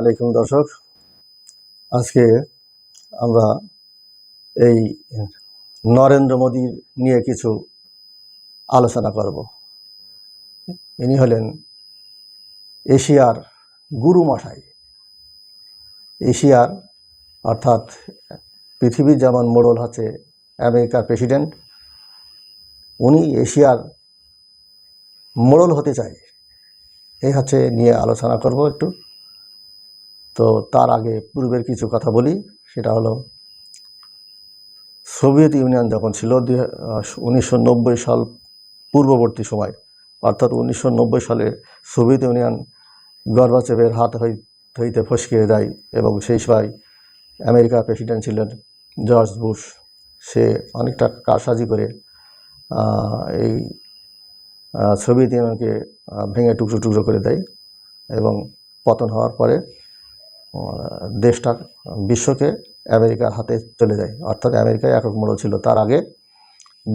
আলাইকুম দর্শক। আজকে আমরা এই নরেন্দ্র মোদীর নিয়ে কিছু আলোচনা করব। ইনি হলেন এশিয়ার গুরু মশাই এশিয়ার অর্থাৎ পৃথিবীর যেমন মোড়ল হচ্ছে আমেরিকার প্রেসিডেন্ট, উনি এশিয়ার মোড়ল হতে চায়। এই হচ্ছে নিয়ে আলোচনা করব একটু। তো তার আগে পূর্বের কিছু কথা বলি, সেটা হলো সোভিয়েত ইউনিয়ন যখন ছিল উনিশশো নব্বই সাল পূর্ববর্তী সময়, অর্থাৎ উনিশশো নব্বই সালে সোভিয়েত ইউনিয়ন গর্বাচেপের হাত হই- হইতে ফসকে দেয় এবং সেই সময় আমেরিকার প্রেসিডেন্ট ছিলেন জর্জ বুশ। সে অনেকটা কারসাজি করে এই সোভিয়েত ইউনিয়নকে ভেঙে টুকরো টুকরো করে দেয় এবং পতন হওয়ার পরে দেশটা বিশ্বকে আমেরিকার হাতে চলে যায়। অর্থাৎ আমেরিকায় একক মোড় ছিল। তার আগে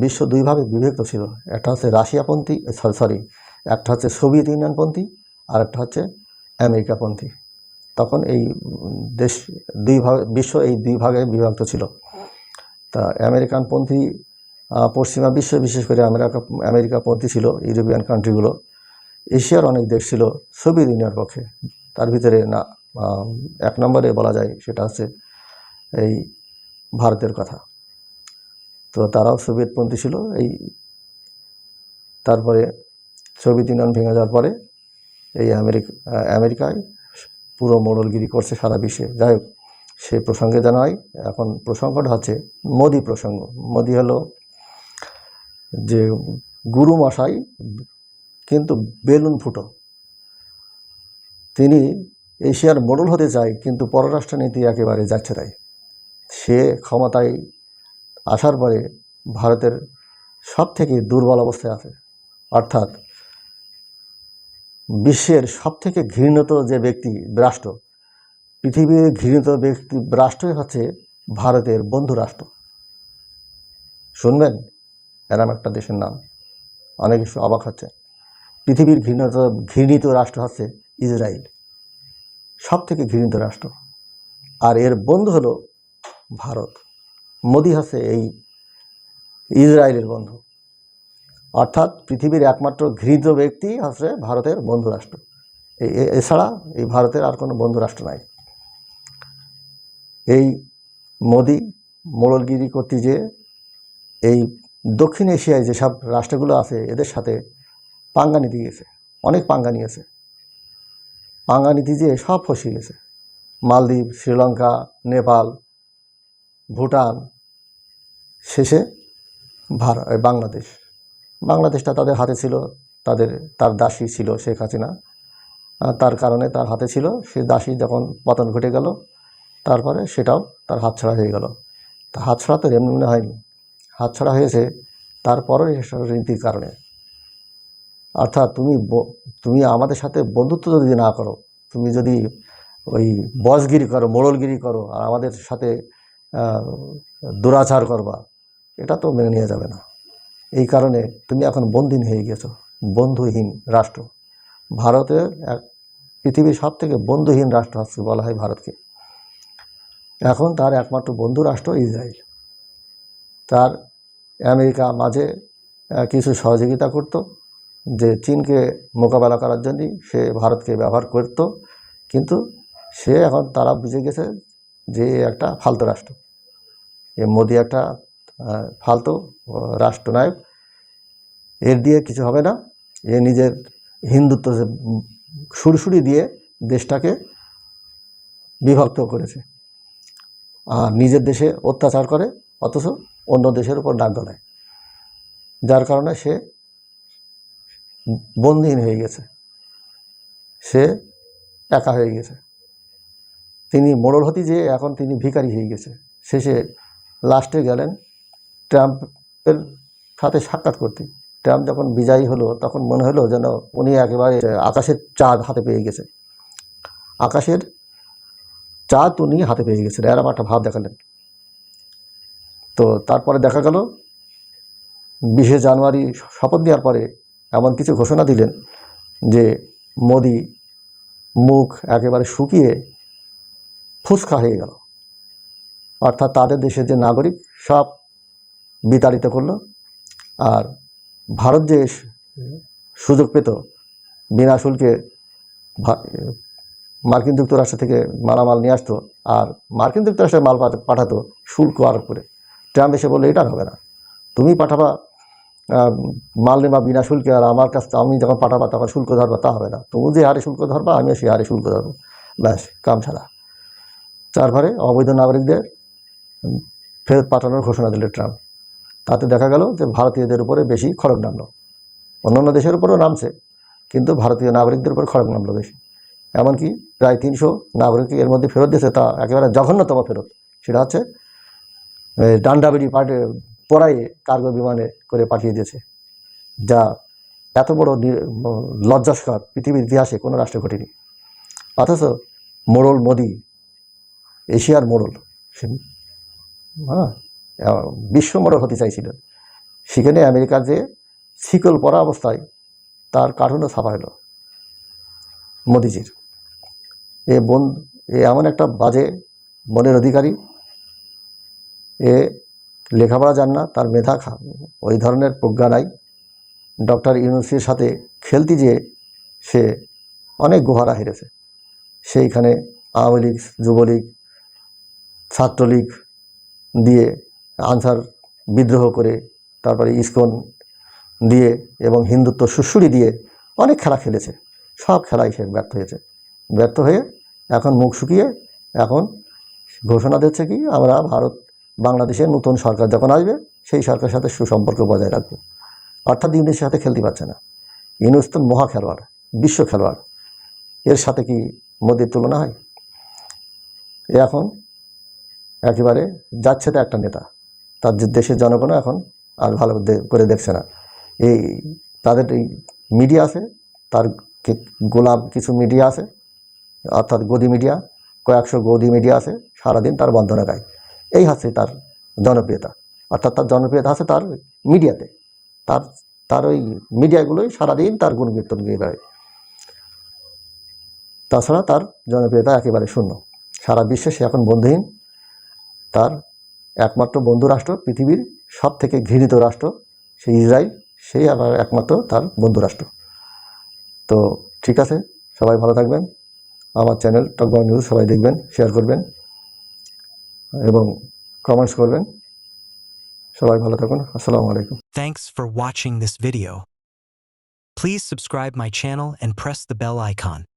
বিশ্ব দুইভাবে বিভক্ত ছিল। একটা হচ্ছে রাশিয়াপন্থী সরি সরি একটা হচ্ছে সোভিয়েত ইউনিয়নপন্থী, আর একটা হচ্ছে আমেরিকাপন্থী। তখন এই দেশ দুই ভাগে বিশ্ব এই দুই ভাগে বিভক্ত ছিল। তা আমেরিকানপন্থী পশ্চিমা বিশ্ব, বিশেষ করে আমেরিকা, আমেরিকাপন্থী ছিল, ইউরোপিয়ান কান্ট্রিগুলো এশিয়ার অনেক দেশ ছিল সোভিয়েত ইউনিয়নের পক্ষে। তার ভিতরে না এক নম্বরে বলা যায় সেটা হচ্ছে এই ভারতের কথা। তো তারাও সোভিয়েতপন্থী ছিল, এই তারপরে সোভিয়েত ইউনিয়ন ভেঙে যাওয়ার পরে এই আমেরিকা, আমেরিকায় পুরো মোড়লগিরি করছে সারা বিশ্বে। যাই হোক, সে প্রসঙ্গে জানাই, এখন প্রসঙ্গটা হচ্ছে মোদি প্রসঙ্গ। মোদি হলো যে গুরু মশাই, কিন্তু বেলুন ফুটো। তিনি এশিয়ার মোড়ল হতে চায়, কিন্তু পররাষ্ট্রনীতি একেবারে যাচ্ছে তাই। সে ক্ষমতায় আসার পরে ভারতের সব থেকে দুর্বল অবস্থায় আছে। অর্থাৎ বিশ্বের সব থেকে ঘৃণিত যে ব্যক্তি, রাষ্ট্র, পৃথিবীর ঘৃণিত ব্যক্তি, রাষ্ট্রই হচ্ছে ভারতের বন্ধু রাষ্ট্র। শুনবেন? এরম একটা দেশের নাম। অনেক অবাক হচ্ছে পৃথিবীর ঘৃণিত ঘৃণিত রাষ্ট্র হচ্ছে ইসরায়েল। সব থেকে ঘৃণিত রাষ্ট্র। আর এর বন্ধু হলো ভারত। মোদি হচ্ছে এই ইসরায়েলের বন্ধু। অর্থাৎ পৃথিবীর একমাত্র ঘৃণিত ব্যক্তি হচ্ছে ভারতের বন্ধু রাষ্ট্র। এছাড়া এই ভারতের আর কোনো বন্ধু রাষ্ট্র নাই। এই মোদি মোড়লগিরি করতে যে এই দক্ষিণ এশিয়ায় যেসব রাষ্ট্রগুলো আছে, এদের সাথে পাঙ্গা নিতে গেছে অনেক পাঙ্গা নিয়েছে। পাঙ্গা নিতে যে সব ফসে গেছে। মালদ্বীপ, শ্রীলঙ্কা, নেপাল, ভুটান, শেষে ভার বাংলাদেশ। বাংলাদেশটা তাদের হাতে ছিল, তাদের, তার দাসী ছিল শেখ হাসিনা। তার কারণে তার হাতে ছিল, সে দাসী যখন পতন ঘটে গেল, তারপরে সেটাও তার হাতছাড়া হয়ে গেল। তা হাতছাড়া তো এমনি এমনি হয়নি। হাতছাড়া হয়েছে তারপরেও নীতির কারণে। অর্থাৎ তুমি তুমি আমাদের সাথে বন্ধুত্ব যদি না করো, তুমি যদি ওই বসগিরি করো, মোড়লগিরি করো, আর আমাদের সাথে দুরাচার করবা, এটা তো মেনে নেওয়া যাবে না। এই কারণে তুমি এখন বন্দিন হয়ে গেছো বন্ধুহীন রাষ্ট্র। ভারতের এক, পৃথিবীর সব থেকে বন্ধুহীন রাষ্ট্র হচ্ছে বলা হয় ভারতকে। এখন তার একমাত্র বন্ধু রাষ্ট্র ইসরায়েল। তার আমেরিকা মাঝে কিছু সহযোগিতা করত যে চীনকে মোকাবেলা করার জন্যই সে ভারতকে ব্যবহার করত। কিন্তু সে এখন তারা বুঝে গেছে যে একটা ফালতু রাষ্ট্র। এ মোদি একটা ফালতু রাষ্ট্রনায়ক। এর দিয়ে কিছু হবে না। এ নিজের হিন্দুত্ব সুরসুরি দিয়ে দেশটাকে বিভক্ত করেছে। আর নিজের দেশে অত্যাচার করে, অথচ অন্য দেশের উপর ডাক গলায়। যার কারণে সে বন্দীহীন হয়ে গেছে। সে একা হয়ে গেছে। তিনি মোড়ল যে এখন তিনি ভিখারি হয়ে গেছে। শেষে লাস্টে গেলেন ট্রাম্পের সাথে সাক্ষাৎ করতে। ট্রাম্প যখন বিজয়ী হলো, তখন মনে হলো যেন উনি একেবারে আকাশের চাঁদ হাতে পেয়ে গেছে। আকাশের চাঁদ উনি হাতে পেয়ে গেছেন এরম একটা ভাব দেখালেন। তো তারপরে দেখা গেল, বিশে জানুয়ারি শপথ দেওয়ার পরে এমন কিছু ঘোষণা দিলেন যে মোদি মুখ একেবারে শুকিয়ে ফুসকা হয়ে গেল। অর্থাৎ তাদের দেশের যে নাগরিক, সব বিতাড়িত করল। আর ভারত যে সুযোগ পেত, বিনা শুল্কে মার্কিন যুক্তরাষ্ট্র থেকে মালামাল নিয়ে আসতো আর মার্কিন যুক্তরাষ্ট্রে মাল পাঠাতো শুল্ক আরোপ করে। ট্রাম্প এসে বলল, এটা হবে না। তুমি পাঠাবা মাল নেবা বিনা শুল্কে, আর আমার কাছ আমি যখন পাঠাবা তখন শুল্ক ধরবা, তা হবে না। তুমি যে হারে শুল্ক ধরবা, আমিও সেই হারে শুল্ক ধরবো। ব্যাস, কাম ছাড়া। তারপরে অবৈধ নাগরিকদের ফেরত পাঠানোর ঘোষণা দিল ট্রাম্প। তাতে দেখা গেল যে ভারতীয়দের উপরে বেশি খড়গ নামলো। অন্যান্য দেশের উপরেও নামছে, কিন্তু ভারতীয় নাগরিকদের উপর খড়গ নামলো বেশি। এমনকি প্রায় তিনশো নাগরিক এর মধ্যে ফেরত দিয়েছে, তা একেবারে জঘন্যতম ফেরত। সেটা হচ্ছে ডান্ডাবেড়ি পাটে পড়াইয়ে কার্গো বিমানে করে পাঠিয়ে দিয়েছে, যা এত বড় লজ্জাস্কর পৃথিবীর ইতিহাসে কোনো রাষ্ট্রে ঘটেনি। অথচ মোড়ল মোদি, এশিয়ার মোড়ল, সে হ্যাঁ বিশ্ব মোড়ল হতে চাইছিলেন। সেখানে আমেরিকার যে শিকল পরা অবস্থায় তার কার্টুনও ছাপা হলো মোদিজির। এ বন, এ এমন একটা বাজে মনের অধিকারী, এ লেখাপড়া যান না, তার মেধা ওই ধরনের প্রজ্ঞা নাই। ডক্টর ইউনুসির সাথে খেলতে যেয়ে সে অনেক গোহারা হেরেছে। সেইখানে আওয়ামী লীগ, যুবলীগ, ছাত্রলীগ দিয়ে আনসার বিদ্রোহ করে, তারপরে ইসকন দিয়ে এবং হিন্দুত্ব সুশুরি দিয়ে অনেক খেলা খেলেছে। সব খেলায় সে ব্যর্থ হয়েছে। ব্যর্থ হয়ে এখন মুখ শুকিয়ে এখন ঘোষণা দিচ্ছে কি, আমরা ভারত বাংলাদেশের নতুন সরকার যখন আসবে, সেই সরকারের সাথে সুসম্পর্ক বজায় রাখব। অর্থাৎ ইউনুসের সাথে খেলতে পারছে না। ইউনুস তো মহা খেলোয়াড়, বিশ্ব খেলোয়াড়। এর সাথে কি মোদির তুলনা হয়? এখন একেবারে যাচ্ছে তো একটা নেতা। তার যে দেশের জনগণও এখন আর ভালো করে দেখছে না। এই তাদের এই মিডিয়া আছে, তার গোলাম কিছু মিডিয়া আছে, অর্থাৎ গদি মিডিয়া, কয়েকশো গদি মিডিয়া আছে, সারাদিন তার বন্ধনা গায়। এই হচ্ছে তার জনপ্রিয়তা। অর্থাৎ তার জনপ্রিয়তা আছে তার মিডিয়াতে। তার তার ওই মিডিয়াগুলোই সারাদিন তার গুণকীর্তন গিয়ে বেড়ায়। তাছাড়া তার জনপ্রিয়তা একেবারে শূন্য। সারা বিশ্বে সে এখন বন্ধুহীন। তার একমাত্র বন্ধু রাষ্ট্র পৃথিবীর সব থেকে ঘৃণিত রাষ্ট্র সেই ইসরায়েল সেই আবার একমাত্র তার বন্ধু রাষ্ট্র। তো ঠিক আছে, সবাই ভালো থাকবেন। আমার চ্যানেল টকবাং নিউজ সবাই দেখবেন শেয়ার করবেন। এবং কমেন্টস করবেন সবাই ভালো থাকুন আসসালামু আলাইকুম Thanks for watching this video. Please subscribe my channel and press the bell icon.